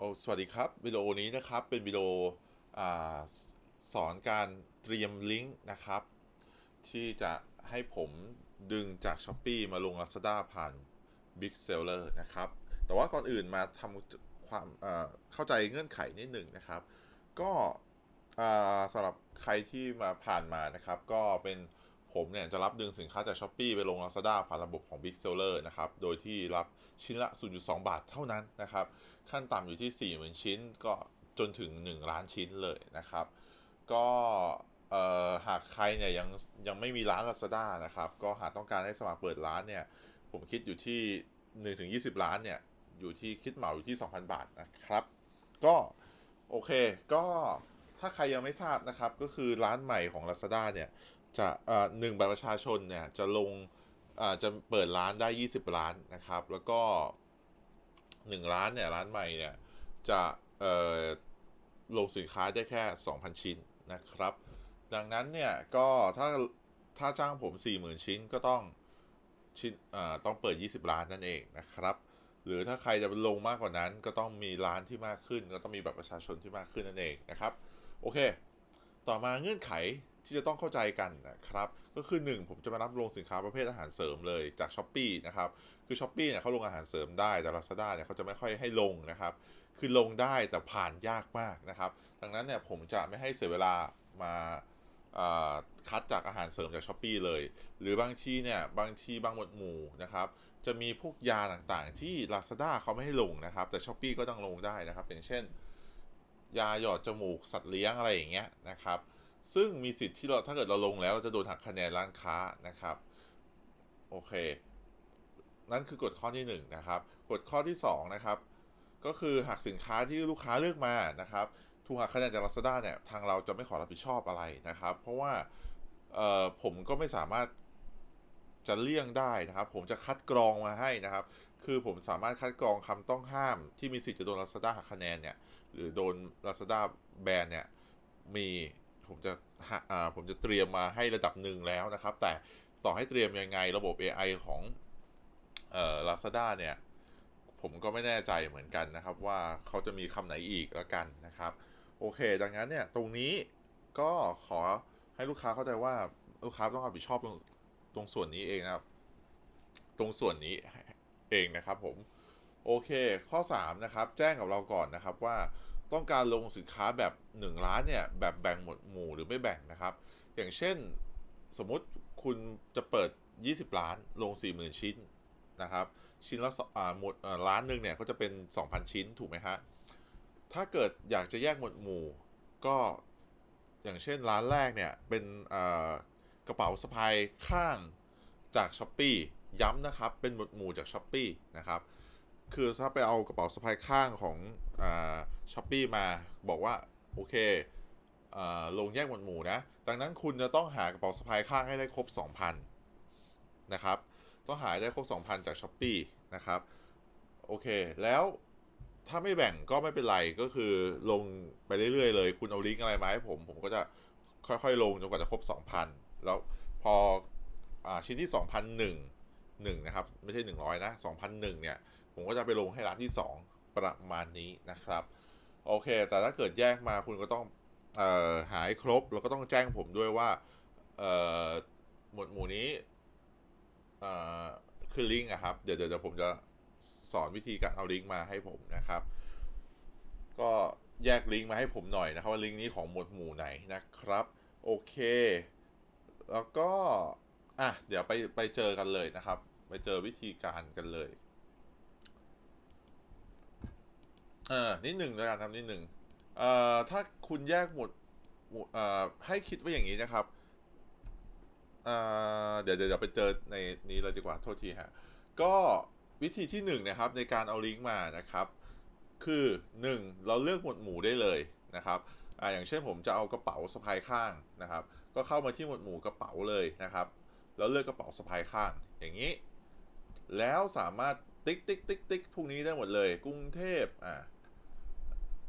โอ้สวัสดีครับวิดีโอนี้นะครับเป็นวิดีโออสอนการเตรียมลิงก์นะครับ ที่จะให้ผมดึงจาก s h อ p e e มาลง Lazada ผ่าน Big Seller นะครับ แต่ว่าก่อนอื่นมาทำความเข้าใจเงื่อนไขนิดหนึ่งนะครับ ก็สำหรับใครที่มาผ่านมานะครับ ก็เป็น ผมเนี่ยจะรับดึงสินค้าจาก s h อ p e e ไปลง Lazada ผ่านระบบของ Big Seller นะครับ โดยที่รับชิ้นละ 0.2 บาทเท่านั้นนะครับ ขั้นต่ำอยู่ที่ 40,000 ชิ้นก็จนถึง 1 ล้านชิ้นเลยนะครับ ก็หากใครเนี่ยยังยังไม่มีร้าน Lazada นะครับ ก็หากต้องการให้สมัครเปิดร้านเนี่ย ผมคิดอยู่ที่1ถึง20 ล้านเนี่ย อยู่ที่คิดเหมาอยู่ที่ 2,000 บาทนะครับ ก็โอเค ก็ถ้าใครยังไม่ทราบนะครับ ก็คือร้านใหม่ของ Lazada เนี่ย จะหนึ่งบัตรประชาชนเนี่ยจะลงจะเปิดร้านได้ 20ล้านนะครับ แล้วก็ 1 ร้านเนี่ยร้านใหม่เนี่ยจะลงสินค้าได้แค่ 2,000 ชิ้นนะครับ ดังนั้นเนี่ยก็ถ้าถ้าจ้างผม 40,000 ชิ้นก็ต้องชิ้นต้องเปิด 20ล้านนั่นเองนะครับ หรือถ้าใครจะลงมากกว่านั้นก็ต้องมีร้านที่มากขึ้น ก็ต้องมีแบบประชาชนที่มากขึ้นนั่นเองนะครับ โอเค ต่อมาเงื่อนไขที่จะต้องเข้าใจกันนะครับก็คือ 1 ผมจะมารับลงสินค้าประเภทอาหารเสริมเลยจาก s h อ p e e นะครับคือ s h อ p e e เนี่ยเขาลงอาหารเสริมได้แต่ Lazada เนี่ยเขาจะไม่ค่อยให้ลงนะครับคือลงได้แต่ผ่านยากมากนะครับดังนั้นเนี่ยผมจะไม่ให้เสียเวลามาคัดจากอาหารเสริมจาก s h อ p e e เลย หรือบางทีเนี่ยบางทีบางหมวดหมู่นะครับจะมีพวกยาต่างๆ ที่ Lazada เขาไม่ให้ลงนะครับแต่ s h อ p e e ก็ต้องลงได้นะครับอย่างเช่น ยาหยอดจมูกสัตว์เลี้ยงอะไรอย่างเงี้ยนะครับ ซึ่งมีสิทธิ์ที่เราถ้าเกิดเราลงแล้วเราจะโดนหักคะแนนร้านค้านะครับ โอเค นั่นคือกฎข้อที่1นงนะครับกฎข้อที่2นะครับก็คือหากสินค้าที่ลูกค้าเลือกมานะครับถูกหักคะแนนจาก Lazada เนี่ยทางเราจะไม่ขอรับผิดชอบอะไรนะครับ เพราะว่าผมก็ไม่สามารถจะเลี่ยงได้นะครับ ผมจะคัดกรองมาให้นะครับ คือผมสามารถคัดกรองคำต้องห้าม ที่มีสิทธิ์จะโดน Lazada หักคะแนนเนี่ยหรือโดน Lazada แบนเนี่ยมี ผมจะผมจะเตรียมมาให้ระดับหนึ่งแล้วนะครับ แต่ต่อให้เตรียมยังไงระบบ AI ของเอ่อ Lazada เนี่ย ผมก็ไม่แน่ใจเหมือนกันนะครับ ว่าเขาจะมีคำไหนอีกแล้วกันนะครับ โอเค ดังนั้นเนี่ย ตรงนี้ก็ขอให้ลูกค้าเข้าใจว่าลูกค้าต้องรับผิดชอบตรงตรงส่วนนี้เองนะครับ ตรงส่วนนี้เองนะครับผม โอเค ข้อ 3 นะครับ แจ้งกับเราก่อนนะครับว่า ต้องการลงสินค้าแบบ 1 ล้านเนี่ยแบบแบ่งหมดหมู่หรือไม่แบ่งนะครับ อย่างเช่นสมมุติคุณจะเปิด 20 ล้านลง 40,000 ชิ้นนะครับ ชิ้นละอ่าหมดล้านหนึ่งเนี่ยก็จะเป็น 2,000 ชิ้นถูกไหมฮะถ้าเกิดอยากจะแยกหมวดหมู่ก็อย่างเช่นร้านแรกเนี่ยเป็นกระเป๋าสะพายข้างจาก s h อ p e e ย้ำนะครับเป็นหมวดหมู่จาก s h อ p e e นะครับคือถ้าไปเอากระเป๋าสะพายข้างของอ ช้อปปี้มาบอกว่า โอเคอลงแยกหมวดหมู่นะ ดังนั้นคุณจะต้องหากระเป๋าสะพายข้างให้ได้ครบ 2,000 นะครับ ต้องหาได้ครบ 2,000 จาก s h อ p e e นะครับ โอเค แล้วถ้าไม่แบ่งก็ไม่เป็นไร ก็คือลงไปเรื่อยๆเลย คุณเอาลิงก์อะไรมาให้ผม ผมก็จะค่อยๆ ลงจนกว่าจะครบ 2,000 แล้วพออชิ้นที่ 2,001 1นะครับ ไม่ใช่ 100 นะ 2,001 เนี่ย ผมก็จะไปลงให้ร้านที่ 2 ประมาณนี้นะครับ โอเค แต่ถ้าเกิดแยกมาคุณก็ต้องออหาให้ครบ แล้วก็ต้องแจ้งผมด้วยว่าหมวดหมู่นี้คือลิงก์อะครับ เดี๋ยวเดี๋ยวผมจะสอนวิธีการเอาลิงก์มาให้ผมนะครับ ก็แยกลิงก์มาให้ผมหน่อยนะครับว่าลิงก์นี้ของหมวดหมู่ไหนนะครับ โอเค แล้วก็อะเดี๋ยวไปไปเจอกันเลยนะครับ ไปเจอวิธีการกันเลย เออนิดหนึ่งแล้วกันทำนิดหนึ่งเอ่อถ้าคุณแยกหมวดหมวดเอ่อให้คิดว่าอย่างนี้นะครับเอ่อเดี๋ยวเดี๋ยวเดี๋ยวไปเจอในนี้เลยดีกว่าโทษทีฮะก็วิธีที่หนึ่งนะครับในการเอาลิงก์มานะครับ คือหนึ่งเราเลือกหมวดหมู่ได้เลยนะครับอ่าอย่างเช่นผมจะเอากระเป๋าสะพายข้างนะครับ ก็เข้ามาที่หมวดหมู่กระเป๋าเลยนะครับ แล้วเลือกกระเป๋าสะพายข้างอย่างนี้ แล้วสามารถติ๊กติ๊กติ๊กติ๊กพวกนี้ได้หมดเลย กรุงเทพอ่า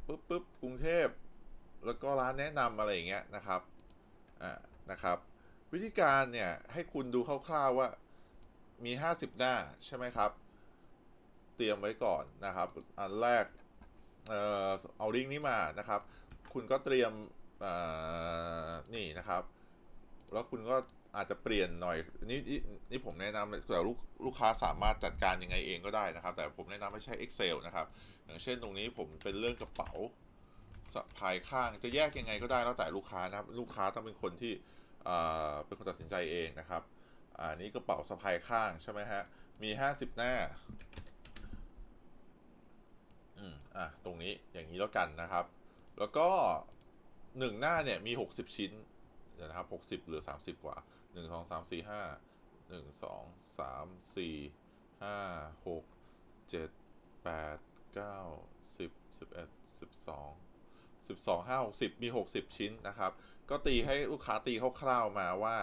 ปุ๊บปุ๊บกรุงเทพ แล้วก็ร้านแนะนำอะไรอย่างเงี้ยนะครับอ่านะครับ วิธีการเนี่ยให้คุณดูคร่าวๆว่ามี 50 หน้าใช่ไหมครับ เตรียมไว้ก่อนนะครับ อันแรกเอ่อเอาลิงก์นี้มานะครับ คุณก็เตรียมนี่นะครับ แล้วคุณก็ อาจจะเปลี่ยนหน่อยนี่นี่ผมแนะนำแต่ลูกลูกค้าสามารถจัดการยังไงเองก็ได้นะครับ แต่ผมแนะนำให้ใช้ Excel นะครับ อย่างเช่นตรงนี้ผมเป็นเรื่องกระเป๋าสะพายข้างจะแยกยังไงก็ได้แล้วแต่ลูกค้านะครับ ลูกค้าต้องเป็นคนที่เอ่อเป็นคนตัดสินใจเองนะครับอ่านี่กระเป๋าสะพายข้างใช่ไหมฮะมี 50 หน้าอืมอะตรงนี้อย่างนี้แล้วกันนะครับ แล้วก็หนึ่งหน้าเนี่ยมี 60 ชิ้นนะครับ 60 หรือ 30 กว่า หนึ่งสองสามสี่ห้าหนึ่งสองสามสี่ห้าหกเจ็ดแปดเก้าสิบสิบเอ็ดสิบสองสิบสองห้าหกสิบมีหกสิบชิ้นนะครับ ก็ตีให้ลูกค้าตีคร่าวๆมาว่า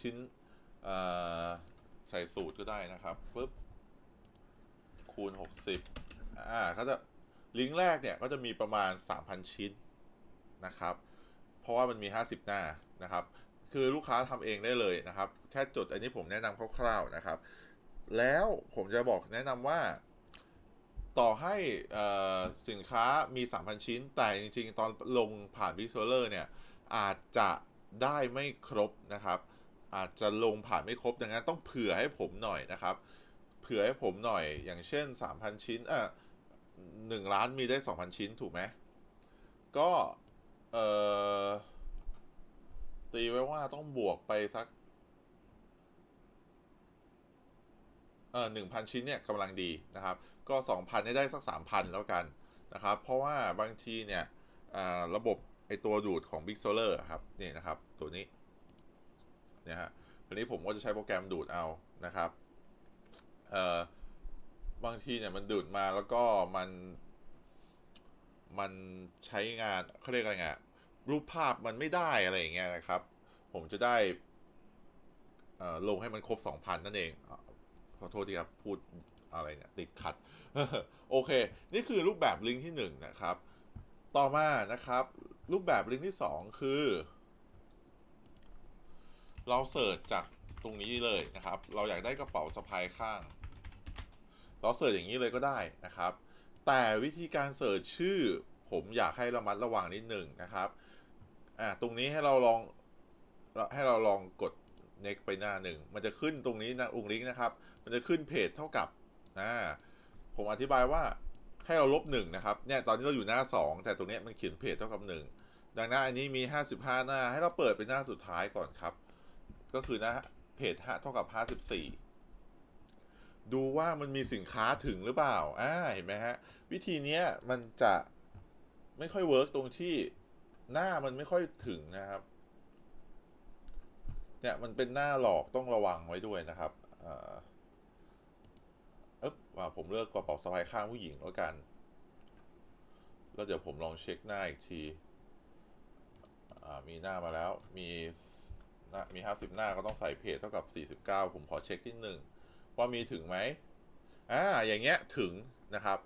ชิ้นใส่สูตรก็ได้นะครับปึ๊บคูณ 60 อ่าเขาจะลิงก์แรกเนี่ยก็จะมีประมาณ 3,000 ชิ้นนะครับ เพราะว่ามันมี 50 หน้านะครับ คือลูกค้าทำเองได้เลยนะครับ แค่จดอันนี้ผมแนะนำคร่าวๆนะครับ แล้วผมจะบอกแนะนำว่า ต่อให้สินค้ามี 3,000 ชิ้น แต่จริงๆ ตอนลงผ่าน Big s e l l e r เนี่ย อาจจะได้ไม่ครบนะครับ อาจจะลงผ่านไม่ครบดังนั้นต้องเผื่อให้ผมหน่อยนะครับ เผื่อให้ผมหน่อยอย่างเช่น 3,000 ชิ้นเอ่อหนึ่งล้านมีได้ 2,000 ชิ้นถูกไหมก็เอ่อ ตีไว้ว่าต้องบวกไปสัก เออหนึ่งพันชิ้นเนี่ยกำลังดีนะครับ ก็สองพันได้สักสามพันแล้วกันนะครับ เพราะว่าบางทีเนี่ยอ่าระบบไอตัวดูดของ Big Solar อะครับนี่นะครับ ตัวนี้เนี่ยฮะอันนี้ผมก็จะใช้โปรแกรมดูดเอานะครับเอ่อบางทีเนี่ยมันดูดมาแล้วก็มัน มันใช้งานเขาเรียกอะไรไง รูปภาพมันไม่ได้อะไรอย่างเงี้ยนะครับ ผมจะได้ลงให้มันครบ 2,000 นั่นเองอขอโทษทีครับ พูดอะไรเนี่ย ติดขัด โอเค นี่คือรูปแบบลิงก์ที่ 1 นะครับ ต่อมานะครับ รูปแบบลิงก์ที่ 2 คือ เราเสิร์ชจากตรงนี้เลยนะครับ เราอยากได้กระเป๋าสะพายข้าง เราเสิร์ชอย่างนี้เลยก็ได้นะครับ แต่วิธีการเสิร์ชชื่อผมอยากให้ระมัดระวังนิดหนึ่งนะครับ อ่าตรงนี้ให้เราลองให้เราลองกด next ไปหน้าหนึ่ง มันจะขึ้นตรงนี้นะอุ้งลิงก์นะครับ มันจะขึ้นเพจเท่ากับนะผมอธิบายว่าให้เราลบหนึ่งนะครับ เนี่ยตอนนี้เราอยู่หน้า 2 แต่ตรงนี้มันเขียนเพจเท่ากับ 1 ดังนั้นอันนี้มี 55 หน้า ให้เราเปิดเป็นหน้าสุดท้ายก่อนครับ ก็คือหน้าเพจเท่ากับ 54 ดูว่ามันมีสินค้าถึงหรือเปล่าอ่าเห็นไหมฮะ วิธีเนี้ยมันจะไม่ค่อยเวิร์กตรงที่ หน้ามันไม่ค่อยถึงนะครับ เนี่ยมันเป็นหน้าหลอกต้องระวังไว้ด้วยนะครับเอ๊บว่าผมเลือกกระเป๋าสะพายข้างผู้หญิงแล้วกัน แล้วเดี๋ยวผมลองเช็คหน้าอีกทีมีหน้ามาแล้วมีหน้ามี 50 หน้าก็ต้องใส่เพจเท่ากับ 49 ผมขอเช็คที่หนึ่งว่ามีถึงไหมอ่าอย่างเงี้ยถึงนะครับ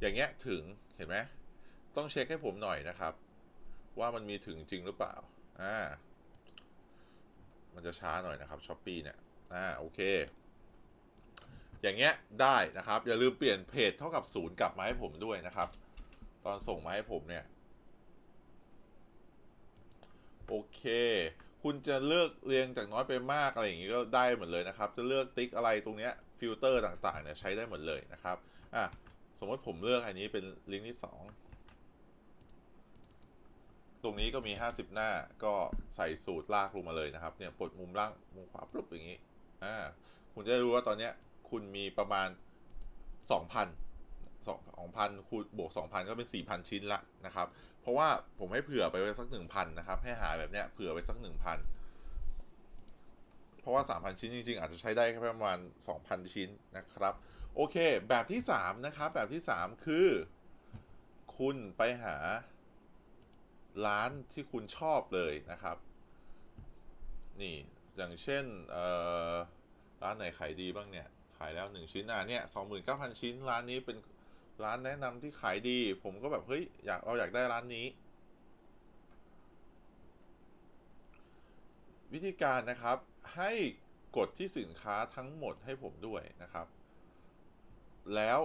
อย่างเงี้ยถึงเห็นไหมต้องเช็คให้ผมหน่อยนะครับ ว่ามันมีถึงจริงหรือเปล่า อ่า มันจะช้าหน่อยนะครับช้อปปีเนี่ย อ่า โอเค อย่างเงี้ยได้นะครับ อย่าลืมเปลี่ยนเพจเท่ากับศูนย์กลับมาให้ผมด้วยนะครับ ตอนส่งมาให้ผมเนี่ย โอเค คุณจะเลือกเรียงจากน้อยไปมากอะไรอย่างงี้ก็ได้หมดเลยนะครับ จะเลือกติ๊กอะไรตรงเนี้ยฟิลเตอร์ต่างๆเนี่ยใช้ได้หมดเลยนะครับ อะ สมมติผมเลือกอันนี้เป็นลิงก์ที่2 ตรงนี้ก็มี 50 หน้าก็ใส่สูตรลากลงมาเลยนะครับ เนี่ยปลดมุมล่างมุมขวาปุ๊บอย่างนี้อ่าคุณจะได้รู้ว่าตอนเนี้ยคุณมีประมาณ 2,000 2,000คูณบวก 2,000 ก็เป็น 4,000 ชิ้นละนะครับ เพราะว่าผมให้เผื่อไปไว้สัก 1,000 นะครับ ให้หาแบบเนี้ยเผื่อไว้สัก 1,000 เพราะว่า 3,000 ชิ้นจริง ๆ อาจจะใช้ได้แค่ประมาณ 2,000 ชิ้นนะครับ โอเค แบบที่ 3 นะครับ แบบที่ 3 คือ คุณไปหา ร้านที่คุณชอบเลยนะครับ นี่อย่างเช่นร้านไหนขายดีบ้างเนี่ย ขายแล้วหนึ่งชิ้นอะเนี่ยสองหมื่นเก้าพันชิ้น ร้านนี้เป็นร้านแนะนำที่ขายดี ผมก็แบบเฮ้ยอยากเราอยากได้ร้านนี้ วิธีการนะครับให้กดที่สินค้าทั้งหมดให้ผมด้วยนะครับ แล้ว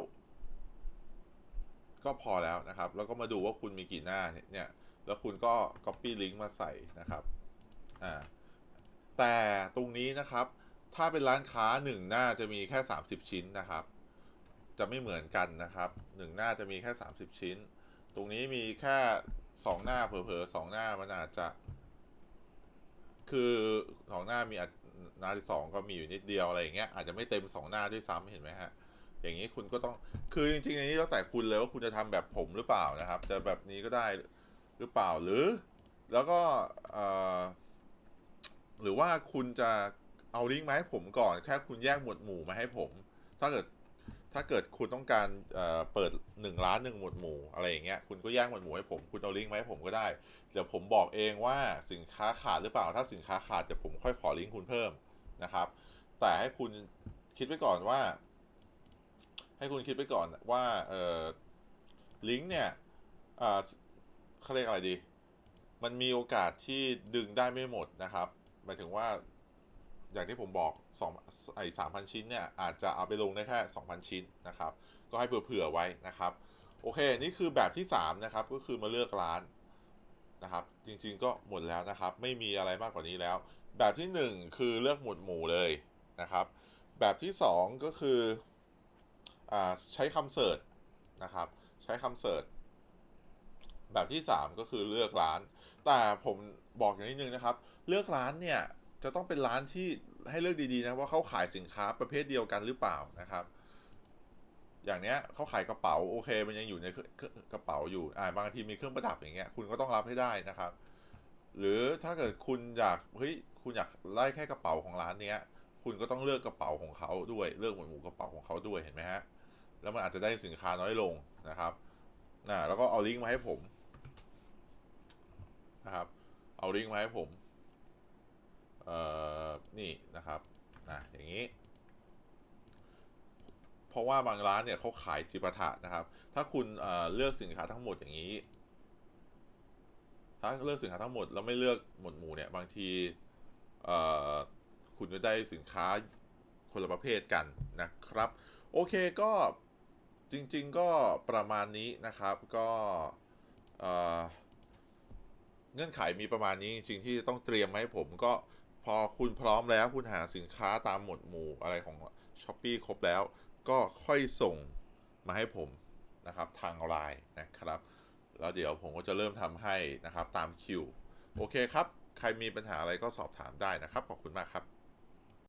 ก็พอแล้วนะครับ แล้วก็มาดูว่าคุณมีกี่หน้าเนี่ย แล้วคุณก็ copy link มาใส่นะครับอ่าแต่ตรงนี้นะครับ ถ้าเป็นร้านค้าหนึ่งหน้าจะมีแค่ 30 ชิ้นนะครับ จะไม่เหมือนกันนะครับหนึ่งหน้าจะมีแค่ 30 ชิ้น ตรงนี้มีแค่สองหน้าเผลอๆสองหน้ามันอาจจะ คือสองหน้ามีอาจหน้าที่สองก็มีอยู่นิดเดียวอะไรอย่างเงี้ยอาจจะไม่เต็มสองหน้าด้วยซ้ำเห็นไหมฮะอย่างนี้คุณก็ต้องคือจริงๆอันนี้แล้วแต่คุณเลยว่าคุณจะทำแบบผมหรือเปล่านะครับ จะแบบนี้ก็ได้ หรือเปล่าหรือ แล้วก็หรือว่าคุณจะเอาลิงก์มาให้ผมก่อน แค่คุณแยกหมวดหมู่มาให้ผม ถ้าเกิดถ้าเกิดคุณต้องการเเปิดหนึ่งล้านหนึ่งหมวดหมู่อะไรอย่างเงี้ยคุณก็แยกหมวดหมู่ให้ผม คุณเอาลิงก์มาให้ผมก็ได้ เดี๋ยวผมบอกเองว่าสินค้าขาดหรือเปล่า ถ้าสินค้าขาดเดี๋ยวผมค่อยขอลิงก์คุณเพิ่มนะครับ แต่ให้คุณคิดไว้ก่อนว่า ให้คุณคิดไว้ก่อนว่าลิงก์เนี่ย เขาเรียกอะไรดี มันมีโอกาสที่ดึงได้ไม่หมดนะครับ หมายถึงว่าอย่างที่ผมบอกสองไอ้สามพันชิ้นเนี่ย อาจจะเอาไปลงได้แค่สองพันชิ้นนะครับ ก็ให้เผื่อๆไว้นะครับ โอเค นี่คือแบบที่3นะครับ ก็คือมาเลือกร้านนะครับ จริงๆก็หมดแล้วนะครับ ไม่มีอะไรมากกว่านี้แล้ว แบบที่1คือเลือกหมวดหมู่เลยนะครับ แบบที่2ก็คืออาใช้คำเสิร์ชนะครับ ใช้คำเสิร์ช แบบที่ 3 ก็คือเลือกร้าน แต่ผมบอกอย่างนิดนึงนะครับ เลือกร้านเนี่ยจะต้องเป็นร้านที่ให้เลือกดีๆนะว่าเขาขายสินค้าประเภทเดียวกันหรือเปล่านะครับ อย่างเนี้ยเขาขายกระเป๋าโอเค มันยังอยู่ในกระเป๋าอยู่อ่าบางทีมีเครื่องประดับอย่างเงี้ยคุณก็ต้องรับให้ได้นะครับ หรือถ้าเกิดคุณอยากเฮ้ยคุณอยากไล่แค่กระเป๋าของร้านเนี้ย คุณก็ต้องเลือกกระเป๋าของเขาด้วยเลือกหมวดหมู่กระเป๋าของเขาด้วยเห็นไหมฮะแล้วมันอาจจะได้สินค้าน้อยลงนะครับนะแล้วก็เอาลิงก์มาให้ผม นะครับ เอาลิงก์มาให้ผม เอ่อ นี่นะครับนะอย่างนี้ เพราะว่าบางร้านเนี่ยเขาขายจิปาถะนะครับ ถ้าคุณเอ่อเลือกสินค้าทั้งหมดอย่างนี้ ถ้าเลือกสินค้าทั้งหมดแล้วไม่เลือกหมวดหมู่เนี่ยบางทีเอ่อคุณจะได้สินค้าคนละประเภทกันนะครับ โอเคก็จริง ๆ ก็ประมาณนี้นะครับก็ เอ่อ เงื่อนไขมีประมาณนี้จริงที่ต้องเตรียมมาให้ผมก็พอคุณพร้อมแล้วคุณหาสินค้าตามหมวดหมู่อะไรของ s h อ p e e ครบแล้ว ก็ค่อยส่งมาให้ผมนะครับทางไลน์นะครับ แล้วเดี๋ยวผมก็จะเริ่มทำให้นะครับตามคิว โอเคครับ ใครมีปัญหาอะไรก็สอบถามได้นะครับ ขอบคุณมากครับ